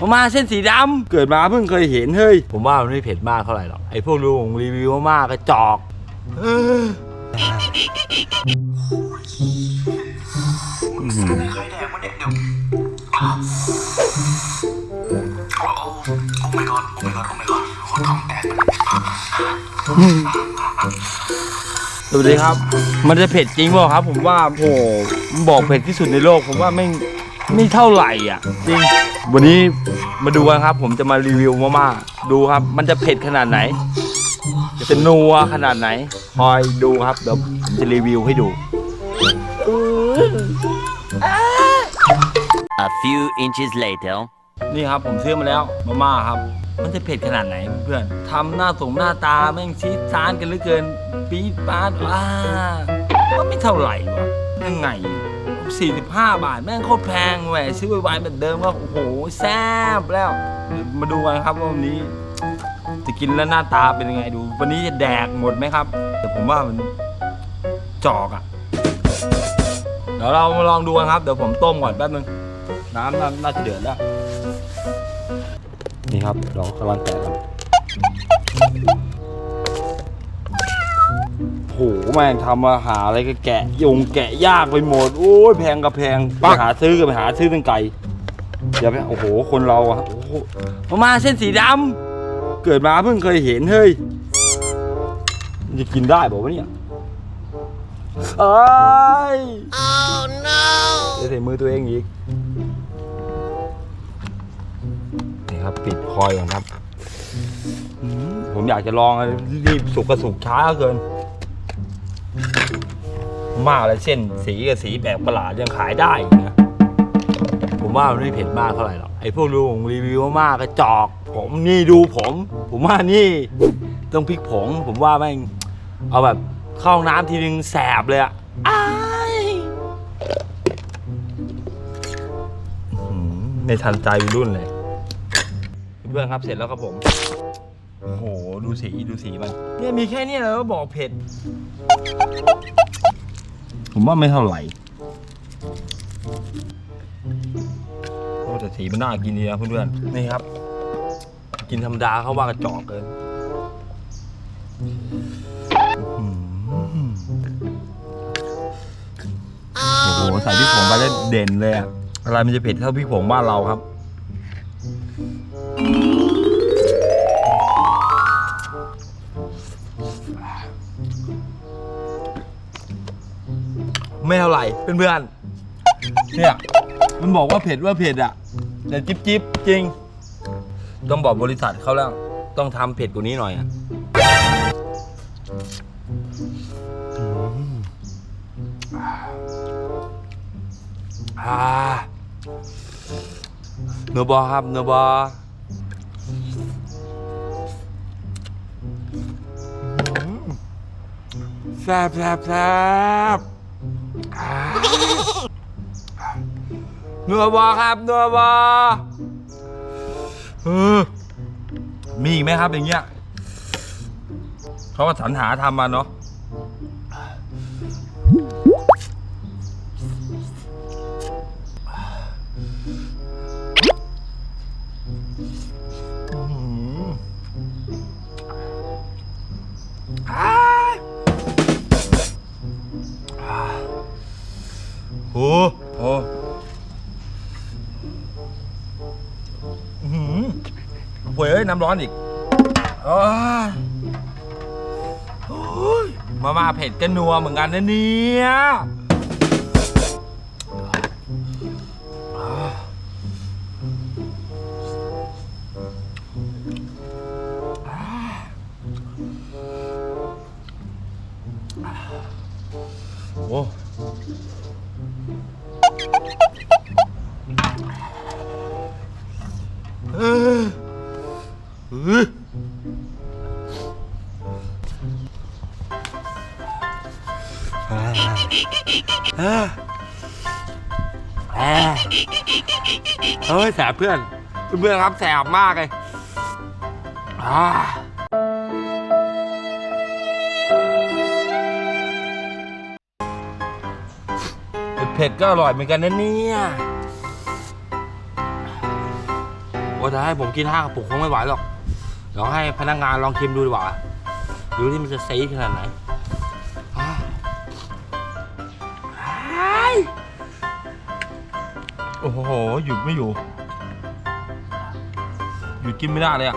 มาม่าเส้นสีดำเกิดมาเพิ่งเคยเห็นเฮ้ย ผมว่ามันไม่เผ็ดมากเท่าไหร่หรอกไอ้พวกดูของรีวิวมาม่ากระจอกเออใครแดกมันเนี่ยเดี๋ยวโอ้โอ้โอ้ my god โอ้ my god โอ้ my god คนท้องแตกสวัสดีครับ มันจะเผ็ดจริงเปล่าครับ ผมว่าโหมันบอกเผ็ดที่สุดในโลก ผมว่าไม่ ไม่เท่าไหร่อะจริงวันนี้มาดูกันครับ ผมจะมารีวิวมาม่าดูครับ มันจะเผ็ดขนาดไหน จะนัวขนาดไหน คอยดูครับเดี๋ยวผมจะรีวิวให้ดู A few inches later. นี่ครับผมซื้อมาแล้วมาม่าครับ มันจะเผ็ดขนาดไหนเพื่อนๆทำหน้าส่งหน้าตาแม่งชี้ซานกันเหลือเกินปี๊ดปาดว้าก็ไม่เท่าไหร่วะยังไง 45 บาท แม่งโคตรแพงแหวซื้อไวๆแบบเดิมก็โอ้โหแซ่บแล้ว มาดูกันครับว่าวันนี้ จะกินแล้วหน้าตาเป็นยังไงดู วันนี้จะแดกหมดไหมครับ แต่ผมว่ามันจอกอะเดี๋ยวเรามาลองดูกันครับ เดี๋ยวผมต้มก่อนแป๊บนึง น้ำน่าจะเดือดแล้ว นี่ครับเรากำลังแกครับ หแม่งทำอาหารอะไรก็แกะยงแกะยากไปหมดโอ้ยแพงกับแพงไปหาซื้อกันไปหาซื้อตั้งไกลเดี๋ยวไปโอ้โหคนเราอะโอ้โหมาม่าเส้นสีดำเกิดมาเพิ่งเคยเห็นเฮ้ยมันจะกินได้บอกว่าวะเนี่ยเอ้ย oh no จะใส่มือตัวเองอีกนี่ครับปิดคอยก่อนครับอืมผมอยากจะลองรีบสุกกระสุกช้าเหลือเกิน มากเลยเส้นสีกับสีแปลกประหลาดยังขายได้อีกนะผมว่ามันไม่เผ็ดมากเท่าไหร่หรอกไอ้พวกดูของรีวิวมากกระจอก ผมนี่ดูผม ผมว่านี่ต้องพริกผง ผมว่าแม่งเอาแบบเข้าห้องน้ำทีนึงแสบเลยอะอ้ายในทันใจวัยรุ่นเลย เพื่อนครับเสร็จแล้วครับผม โอ้โห ดูสีดูสีมัน เนี่ยมีแค่เนี้ยแล้วก็บอกเผ็ด ผมว่าไม่เท่าไหร่โอ้แต่สีมันน่ากินดีนะเพื่อนๆนี่ครับ กินธรรมดาเขาว่ากระจอกเกินอื้อหือโอ้โหใส่พริกผงไปแล้วเด่นเลยอะอะไรมันจะเผ็ดเท่าพริกผงบ้านเราครับ ไม่เท่าไหร่เพื่อนๆเนี่ยมันบอกว่าเผ็ดว่าเผ็ดอะ แต่จิ๊บจิ๊บจริง ต้องบอกบริษัทเขาแล้ว ต้องทำเผ็ดกว่านี้หน่อยอะอ่าเนื้อบอครับเนื้อบอแซ่บแซ่บแซ่บ นื้อบอครับเนื้อบอเออมีอีกไหมครับอย่างเงี้ยเขาก็สรรหาทำมาเนาะำร้อนอีกอ้ยโอ้ยมาม่าเผ็ดก็นัวเหมือนกันนะเนี่ย เฮ้ยแสบเพื่อน เพื่อนครับแสบมากเลยอ่าเผ็ดก็อร่อยเหมือนกันนะเนี่ยว่าจะให้ผมกินห้ากระปุกคงไม่ไหวหรอกเดี๋ยวให้พนักงานลองชิมดูดีกว่าดูที่มันจะซีดขนาดไหน โอ้โห หยุดไม่อยู่ หยุดกินไม่ได้เลยอะ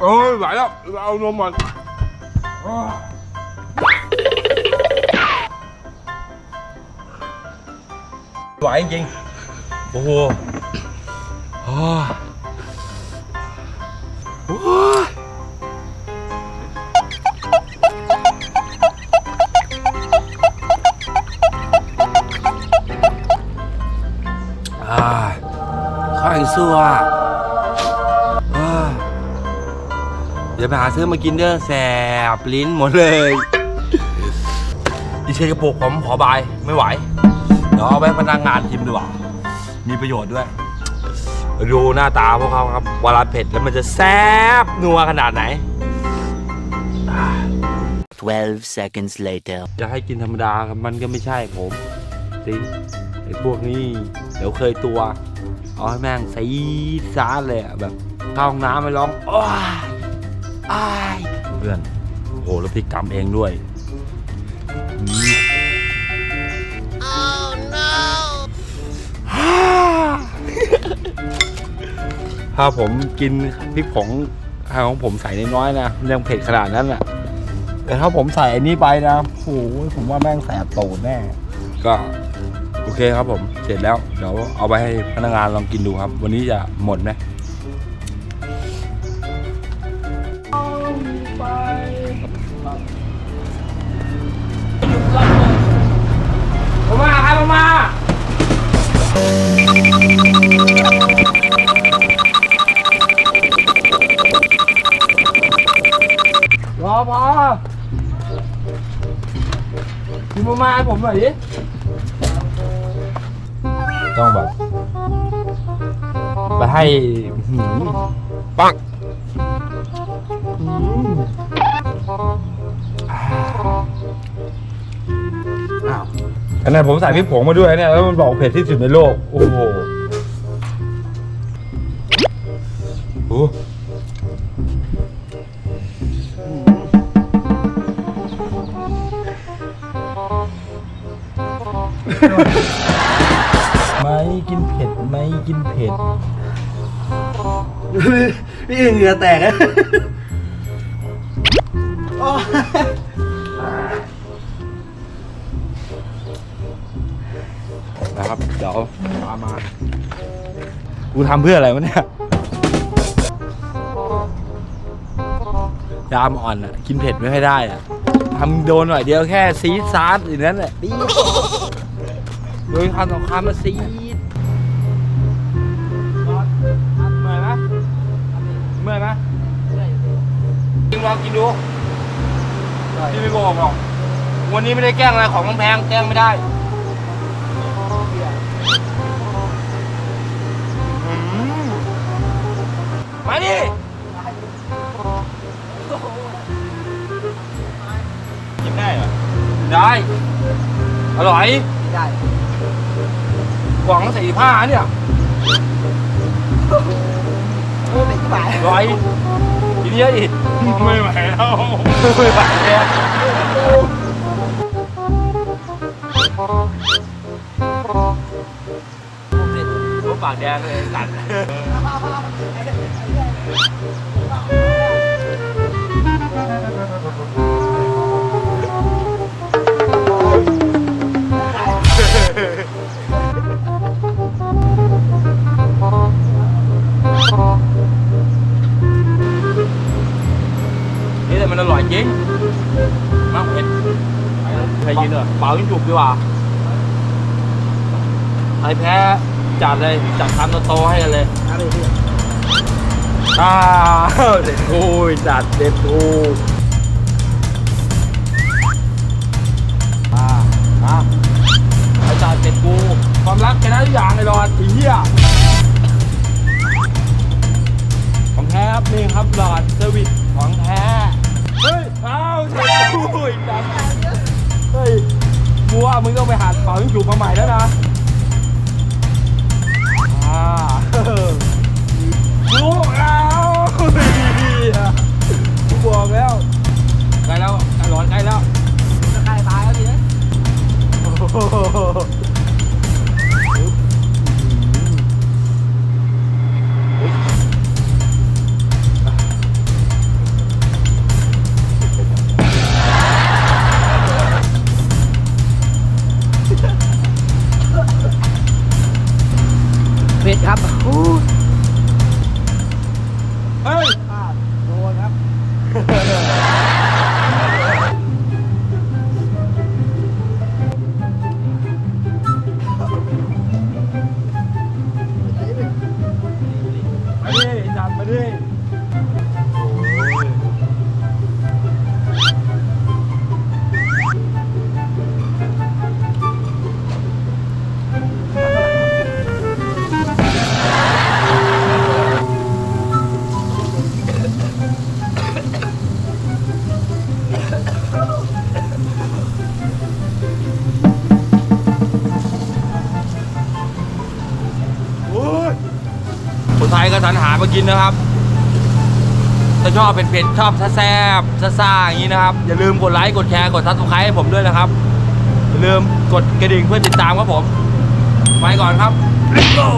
โอ้ยไหวแล้วเอานมมันไหวจริง โอ้โห โอ้ ข้าวซัวอ่าเดี๋ยวไปหาซื้อมากินเด้อแสบลิ้นหมดเลยอีเชนกระปุกผมขอบายไม่ไหว เดี๋ยวเอาไปให้พนักงานชิมดีกว่า มีประโยชน์ด้วย ดูหน้าตาพวกเขาครับเวลาเผ็ดแล้วมันจะแซ่บนัวขนาดไหน 12 seconds later. จะให้กินธรรมดาครับมันก็ไม่ใช่ผมจริงไอ้พวกนี้เดี๋ยวเคยตัว เอาให้แม่งซีดซาดเลยอะแบบเข้าห้องน้ำไปร้องโอ้ยอ้ายเพื่อนโอ้โหแล้วพริกตำเองด้วยอืมถ้าผมกินพริกผงของผมใส่น้อยๆนะยังเผ็ดขนาดนั้นแหละแต่ถ้าผมใส่อันนี้ไปนะโอ้โหผมว่าแม่งแสบตูดแน่ ก็ โอเคครับผม เสร็จแล้ว เดี๋ยวเอาไปให้พนักงานลองกินดูครับ วันนี้จะหมดไหมมาครับมารอพอคุณมามาให้ผมหน่อยดิ ให้หืมปังหืมอ้าวขนาดผมใส่พริกผงมาด้วยเนี่ยแล้วมันบอกเผ็ดที่สุดในโลก โอ้โหโอ้ไม่กินเผ็ดไม่กินเผ็ด พี่เหงื่อแตกอะนะครับ เดี๋ยวตามมา กูทำเพื่ออะไรวะเนี่ยยามอ่อนอะ กินเผ็ดไม่ค่อยได้อะทำโดนหน่อยเดียวแค่ซีดซาร์ดอย่างนั้นแหละปี๊ดโดยคำสองคำมาซี เมื่อยไหมกินลองกินดูพี่ไม่บอกหรอกวันนี้ไม่ได้แกล้งอะไรของแพงๆแกล้งไม่ได้อืมมาดิกินได้เหรอ ได้ อร่อย ได้กล่องสี่ผ้าเนี่ย โอ้เป็นที่หมายอร่อยกินเยอะอีกไม่ไหวแล้วไม่ไหวแล้วผมปากแดงเลยตัดนี่ายิงจุกดีกว่าใครแพ้จัดเลยจัดคำโตๆให้กันเลยอะไรพี่อ้าวเด็ดกูจัดเด็ดกูอ่าอ่าไอ้จัดเด็ดกูความรักชนะทุกอย่างไอ้รอดไอ้เหี้ยของแท้ครับนี่ครับหลอดเซอร์วิสของแท้เฮ้ยเอาเด็ดกูอีกจัดเฮ้ย งต้องไปหัดเป่ายิงฉุบมาใหม่แล้วนะอ่าลูกเอากูบอกแล้วใกล้แล้วร้อนใกล้แล้วจะใกล้ตายแล้วทีนี้โอ้ากินนะครับ ถ้าชอบเป็นเผ็ดชอบแซ่บๆซ่าอย่างนี้นะครับ อย่าลืมกดไลค์ กดแชร์ กดซับสไครต์ให้ผมด้วยนะครับ อย่าลืมกดกระดิ่งเพื่อติดตามครับผม ไปก่อนครับ Let's go